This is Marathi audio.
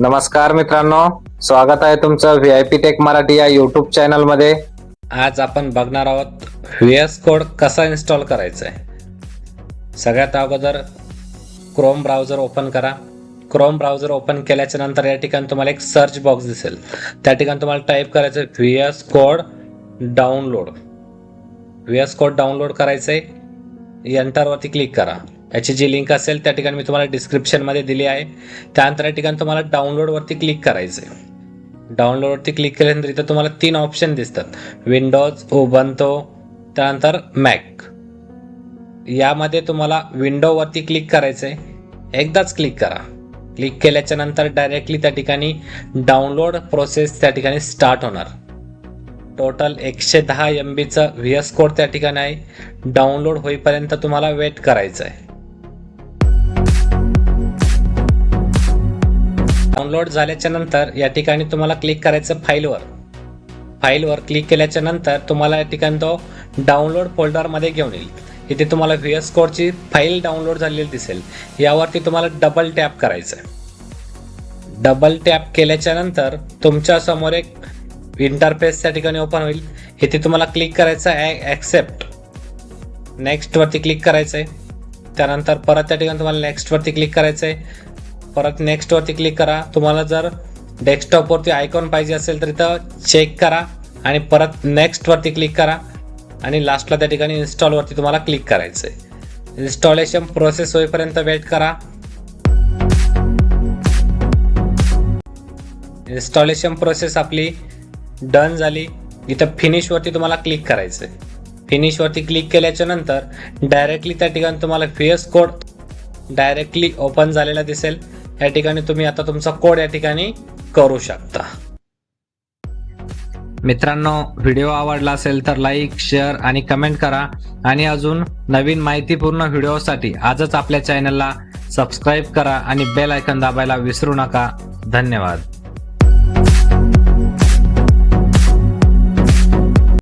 नमस्कार मित्रांनो स्वागत आहे तुमचं V I P tech Marathi या युट्यूब चॅनलमध्ये आज आपण बघणार आहोत व्ही एस कोड कसा इन्स्टॉल करायचा आहे सगळ्यात अगोदर क्रोम ब्राउझर ओपन करा. क्रोम ब्राउझर ओपन केल्याच्यानंतर या ठिकाणी तुम्हाला एक सर्च बॉक्स दिसेल. त्या ठिकाणी तुम्हाला टाईप करायचं V S code download V S code download करायचं आहे एंटरवरती क्लिक करा. याची जी लिंक असेल त्या ठिकाणी मी तुम्हाला डिस्क्रिप्शनमध्ये दिली आहे. त्यानंतर या ठिकाणी तुम्हाला डाउनलोडवरती क्लिक करायचं आहे डाउनलोडवरती क्लिक केल्यानंतर इथं तुम्हाला तीन ऑप्शन दिसतात. विंडोज ओबंतो त्यानंतर मॅक यामध्ये तुम्हाला विंडोवरती क्लिक करायचं आहे एकदाच क्लिक करा. क्लिक केल्याच्यानंतर डायरेक्टली त्या ठिकाणी डाउनलोड प्रोसेस त्या ठिकाणी स्टार्ट होणार. टोटल एकशे दहा एम बीचं व्ही एस कोड त्या ठिकाणी आहे. डाउनलोड होईपर्यंत तुम्हाला वेट करायचं आहे डाउनलोड झाल्याच्यानंतर या ठिकाणी तुम्हाला क्लिक करायचं फाईलवर फाईलवर क्लिक केल्याच्यानंतर तुम्हाला या ठिकाणी तो डाउनलोड फोल्डरमध्ये घेऊन येईल. इथे तुम्हाला व्ही एस कोडची फाईल डाउनलोड झालेली दिसेल. यावरती तुम्हाला डबल टॅप करायचं आहे डबल टॅप केल्याच्यानंतर तुमच्यासमोर एक इंटरफेस त्या ठिकाणी ओपन होईल. इथे तुम्हाला क्लिक करायचं आहे ॲक्सेप्ट नेक्स्टवरती क्लिक करायचं आहे त्यानंतर परत त्या ठिकाणी तुम्हाला नेक्स्टवरती क्लिक करायचं आहे परत नेक्स्टवरती क्लिक करा. तुम्हाला जर डेस्कटॉपवरती आयकॉन पाहिजे असेल तर इथं चेक करा आणि परत नेक्स्टवरती क्लिक करा आणि लास्टला त्या ठिकाणी इन्स्टॉलवरती तुम्हाला क्लिक करायचं आहे इन्स्टॉलेशन प्रोसेस होईपर्यंत वेट करा. इन्स्टॉलेशन प्रोसेस आपली डन झाली. इथं फिनिशवरती तुम्हाला क्लिक करायचं आहे फिनिशवरती क्लिक केल्याच्यानंतर डायरेक्टली त्या ठिकाणी तुम्हाला व्ही कोड डायरेक्टली ओपन झालेला दिसेल. या ठिकाणी तुम्ही आता तुमचा कोड या ठिकाणी करू शकता. मित्रांनो व्हिडिओ आवडला असेल तर लाईक शेअर आणि कमेंट करा. आणि अजून नवीन माहितीपूर्ण व्हिडिओसाठी आजच आपल्या चॅनलला सबस्क्राईब करा आणि बेल आयकन दाबायला विसरू नका. धन्यवाद.